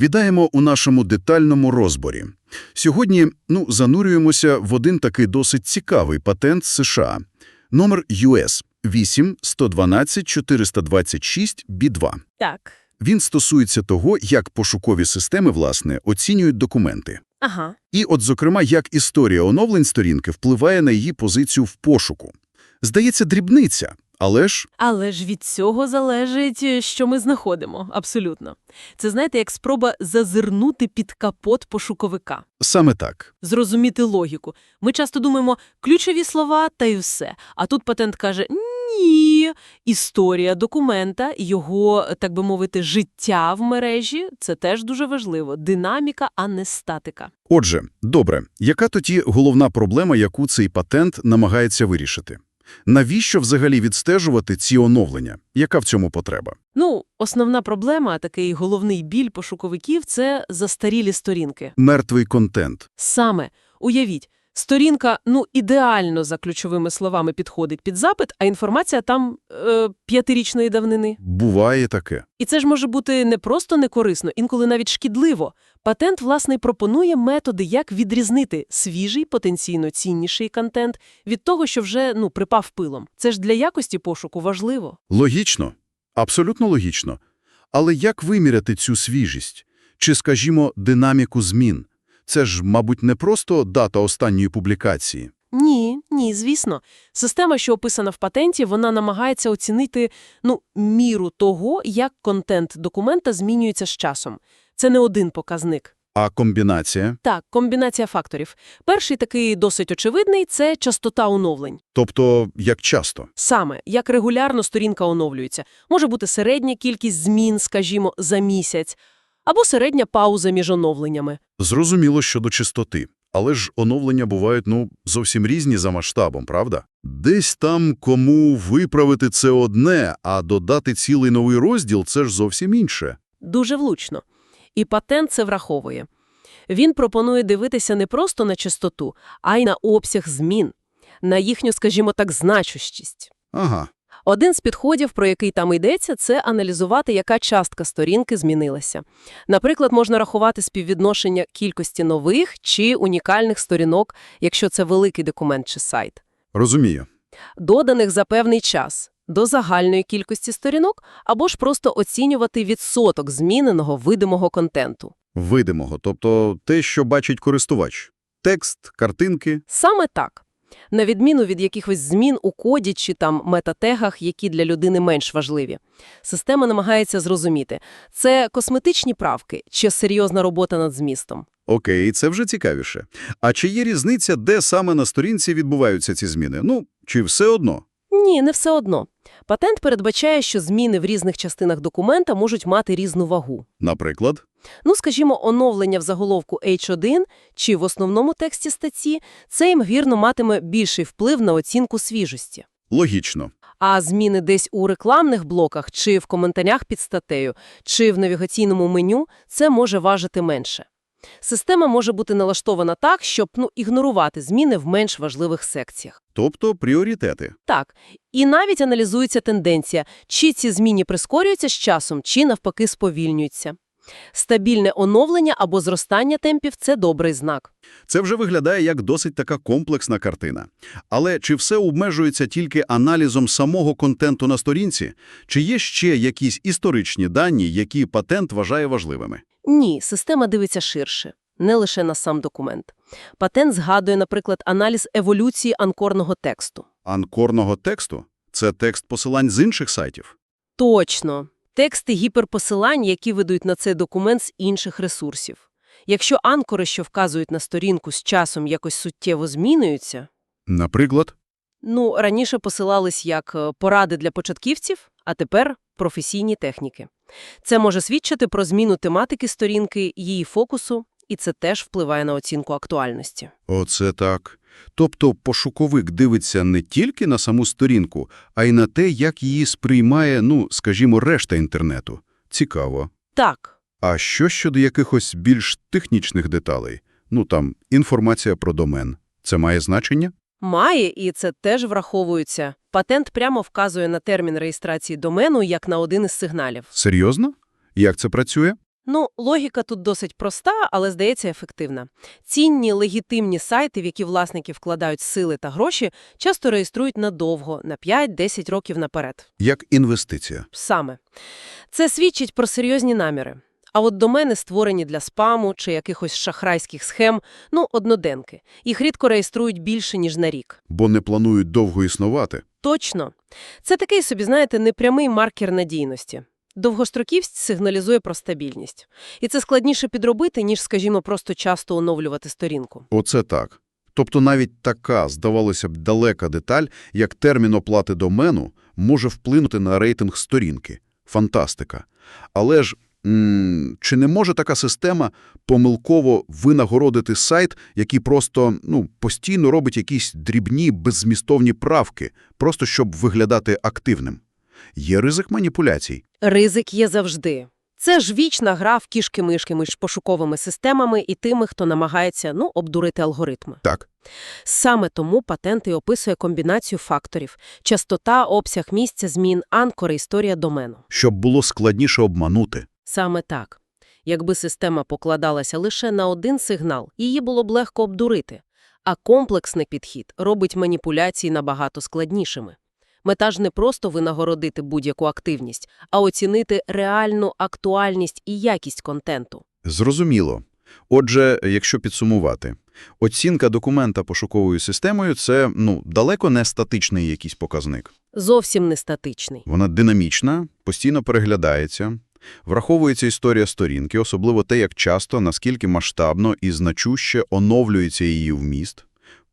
Вітаємо у нашому детальному розборі. Сьогодні ну, занурюємося в один такий досить цікавий патент США. Номер US 8-112-426-B2. Так. Він стосується того, як пошукові системи, власне, оцінюють документи. Ага. І от, зокрема, як історія оновлень сторінки впливає на її позицію в пошуку. Здається, дрібниця, але ж Але ж від цього залежить, е, що ми знаходимо. Абсолютно. Це, знаєте, як спроба зазирнути під капот пошуковика. саме так. Зрозуміти логіку. Ми часто думаємо ключові слова та й все. А тут патент каже ні. Історія документа, його, так би мовити, життя в мережі – це теж дуже важливо. Динаміка, а не статика. Отже, добре, яка тоді головна проблема, яку цей патент намагається вирішити? Навіщо взагалі відстежувати ці оновлення? Яка в цьому потреба? Ну, основна проблема, такий головний біль пошуковиків – це застарілі сторінки. Мертвий контент. Саме, уявіть, сторінка, ну, ідеально за ключовими словами підходить під запит, а інформація там е, п'ятирічної давнини. Буває таке. І це ж може бути не просто некорисно, інколи навіть шкідливо. Патент, власне, пропонує методи, як відрізнити свіжий, потенційно цінніший контент від того, що вже, ну, припав пилом. Це ж для якості пошуку важливо. Логічно. Абсолютно логічно. Але як виміряти цю свіжість? Чи, скажімо, динаміку змін? Це ж, мабуть, не просто дата останньої публікації. Ні, ні, звісно. Система, що описана в патенті, вона намагається оцінити ну, міру того, як контент документа змінюється з часом. Це не один показник. А комбінація? Так, комбінація факторів. Перший такий досить очевидний – це частота оновлень. Тобто, як часто? Саме, як регулярно сторінка оновлюється. Може бути середня кількість змін, скажімо, за місяць, або середня пауза між оновленнями. Зрозуміло щодо частоти. Але ж оновлення бувають, ну, зовсім різні за масштабом, правда? Десь там кому виправити це одне, а додати цілий новий розділ – це ж зовсім інше. Дуже влучно. І патент це враховує. Він пропонує дивитися не просто на частоту, а й на обсяг змін, на їхню, скажімо так, значущість. Ага. Один з підходів, про який там йдеться, це аналізувати, яка частка сторінки змінилася. Наприклад, можна рахувати співвідношення кількості нових чи унікальних сторінок, якщо це великий документ чи сайт, Розумію. доданих за певний час до загальної кількості сторінок, або ж просто оцінювати відсоток зміненого видимого контенту. Видимого, тобто те, що бачить користувач. Текст, картинки. Саме так. На відміну від якихось змін у коді чи там метатегах, які для людини менш важливі. Система намагається зрозуміти, це косметичні правки чи серйозна робота над змістом. Окей, це вже цікавіше. А чи є різниця, де саме на сторінці відбуваються ці зміни? Ну, чи все одно? Ні, не все одно. Патент передбачає, що зміни в різних частинах документа можуть мати різну вагу. Наприклад? Ну, скажімо, оновлення в заголовку H1 чи в основному тексті статті – це, ймовірно, матиме більший вплив на оцінку свіжості. Логічно. А зміни десь у рекламних блоках, чи в коментарях під статтею, чи в навігаційному меню – це може важити менше. Система може бути налаштована так, щоб ну, ігнорувати зміни в менш важливих секціях. Тобто пріоритети. Так, і навіть аналізується тенденція, чи ці зміни прискорюються з часом, чи навпаки сповільнюються. Стабільне оновлення або зростання темпів – це добрий знак. Це вже виглядає як досить така комплексна картина. Але чи все обмежується тільки аналізом самого контенту на сторінці? Чи є ще якісь історичні дані, які патент вважає важливими? Ні, система дивиться ширше, не лише на сам документ. Патент згадує, наприклад, аналіз еволюції анкорного тексту. Анкорного тексту? Це текст посилань з інших сайтів? Точно. Тексти гіперпосилань, які ведуть на цей документ з інших ресурсів. Якщо анкори, що вказують на сторінку з часом якось суттєво змінюються, Наприклад? ну, раніше посилались як е, поради для початківців, а тепер професійні техніки. Це може свідчити про зміну тематики сторінки, її фокусу, і це теж впливає на оцінку актуальності. Оце так. Тобто пошуковик дивиться не тільки на саму сторінку, а й на те, як її сприймає, ну, скажімо, решта інтернету. Цікаво. Так, А що щодо якихось більш технічних деталей? Ну, там, інформація про домен. Це має значення? має, і це теж враховується. Патент прямо вказує на термін реєстрації домену як на один із сигналів. Серйозно? Як це працює? Ну, логіка тут досить проста, але, здається, ефективна. Цінні, легітимні сайти, в які власники вкладають сили та гроші, часто реєструють надовго, на 5-10 років наперед. Як інвестиція. Саме. Це свідчить про серйозні наміри. А от домени, створені для спаму чи якихось шахрайських схем, ну, одноденки. Їх рідко реєструють більше, ніж на рік. Бо не планують довго існувати. Точно. Це такий собі, знаєте, непрямий маркер надійності. Довгостроківість сигналізує про стабільність. І це складніше підробити, ніж, скажімо, просто часто оновлювати сторінку. Оце так. Тобто навіть така, здавалося б, далека деталь, як термін оплати домену, може вплинути на рейтинг сторінки. Фантастика. Але ж м чи не може така система помилково винагородити сайт, який просто ну, постійно робить якісь дрібні, беззмістовні правки, просто щоб виглядати активним? Є ризик маніпуляцій. Ризик є завжди. Це ж вічна гра в кішки-мишки між пошуковими системами і тими, хто намагається, ну, обдурити алгоритми. Так. Саме тому патент і описує комбінацію факторів – частота, обсяг місця, змін, анкори, історія домену. Щоб було складніше обманути. Саме так. Якби система покладалася лише на один сигнал, її було б легко обдурити. А комплексний підхід робить маніпуляції набагато складнішими. Мета ж не просто винагородити будь-яку активність, а оцінити реальну актуальність і якість контенту. Зрозуміло. Отже, якщо підсумувати, оцінка документа пошуковою системою – це, ну, далеко не статичний якийсь показник. Зовсім не статичний. Вона динамічна, постійно переглядається, враховується історія сторінки, особливо те, як часто, наскільки масштабно і значуще оновлюється її вміст,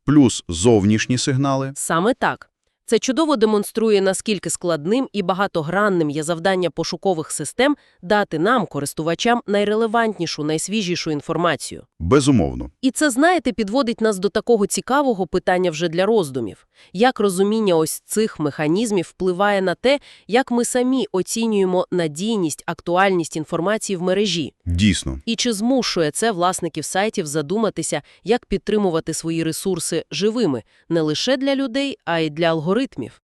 плюс зовнішні сигнали. Саме так. Це чудово демонструє, наскільки складним і багатогранним є завдання пошукових систем дати нам, користувачам, найрелевантнішу, найсвіжішу інформацію. Безумовно. І це, знаєте, підводить нас до такого цікавого питання вже для роздумів. Як розуміння ось цих механізмів впливає на те, як ми самі оцінюємо надійність, актуальність інформації в мережі? Дійсно. І чи змушує це власників сайтів задуматися, як підтримувати свої ресурси живими не лише для людей, а й для алгоритмів?